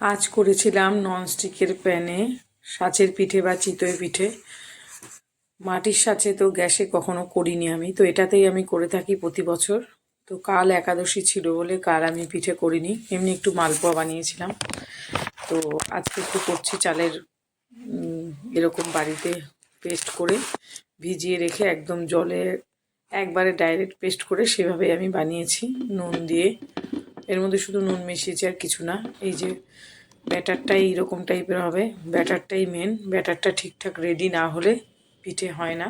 আজ করেছিলাম ননস্টিকের প্যানে সাঁচের পিঠে বা চিতই পিঠে। মাটির সাঁচে তো গ্যাসে কখনো করিনি আমি, তো এটাতেই আমি করে থাকি প্রতি বছর। তো কাল একাদশী ছিল বলে কাল আমি পিঠে করিনি, এমনি একটু মালপোয়া বানিয়েছিলাম। তো আজকে একটু করছি চালের এরকম বাড়িতে পেস্ট করে ভিজিয়ে রেখে একদম জলে একবারে ডাইরেক্ট পেস্ট করে সেভাবে আমি বানিয়েছি, নুন দিয়ে। এর মধ্যে শুধু নুন মিশিয়েছি আর কিছু না। এই যে ব্যাটারটাই এইরকম টাইপের হবে। ব্যাটারটাই মেন ব্যাটারটা ঠিকঠাক রেডি না হলে পিঠে হয় না।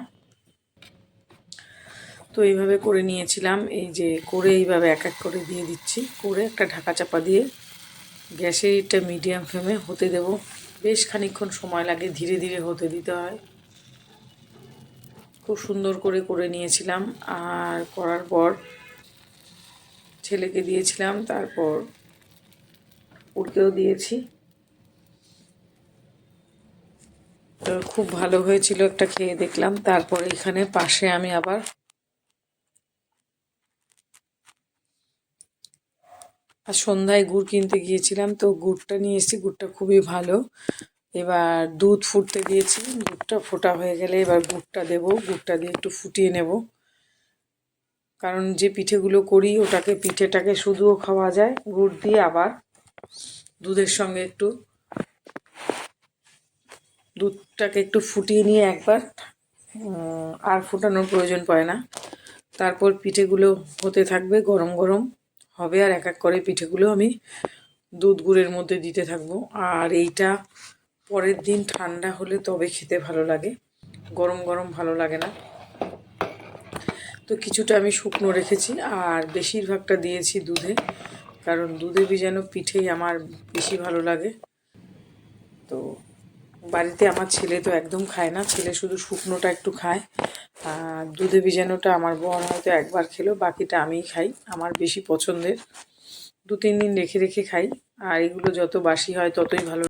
তো এইভাবে করে নিয়েছিলাম। এই যে করে এইভাবে এক এক করে দিয়ে দিচ্ছি। করে একটা ঢাকা চাপা দিয়ে গ্যাসে এটা মিডিয়াম ফ্লেমে হতে দেব। বেশ খানিকক্ষণ সময় লাগে, ধীরে ধীরে হতে দিতে হয়। খুব সুন্দর করে করে নিয়েছিলাম। আর করার পর ছেলেকে দিয়েছিলাম, তারপর উড়কেও দিয়েছি। তো খুব ভালো হয়েছিল একটা খেয়ে দেখলাম। তারপরে এখানে পাশে আমি আবার আর সন্ধ্যায় গুড় কিনতে গিয়েছিলাম, তো গুড়টা নিয়ে এসেছি। গুড়টা খুবই ভালো। এবার দুধ ফুটতে দিয়েছি। দুধটা ফোটা হয়ে গেলে এবার গুড়টা দেবো। গুড়টা দিয়ে একটু ফুটিয়ে নেব। কারণ যে পিঠেগুলো করি, ওটাকে পিঠেটাকে শুধুও খাওয়া যায়। গুড় দিয়ে আবার দুধের সঙ্গে একটু দুধটাকে একটু ফুটিয়ে নিয়ে একবার আর ফোটানোর প্রয়োজন পড়ে না। তারপর পিঠেগুলো হতে থাকবে, গরম গরম হবে, আর এক এক করে পিঠেগুলো আমি দুধ গুড়ের মধ্যে দিতে থাকব। আর এইটা পরের দিন ঠান্ডা হলে তবে খেতে ভালো লাগে। গরম গরম ভালো লাগে না। তো কিছুটা আমি শুকনো রেখেছি আর বেশিরভাগটা দিয়েছি দুধে, কারণ দুধে ভিজানো পিঠেই আমার বেশি ভালো লাগে। তো বাড়িতে আমার ছেলে তো একদম খায় না, ছেলে শুধু শুকনোটা একটু খায়। আর দুধে ভিজানোটা আমার বর হয়তো একবার খেলো, বাকিটা আমিই খাই, আমার বেশি পছন্দের। দু তিন দিন রেখে রেখে খাই, আর এগুলো যত বাসি হয় ততই ভালো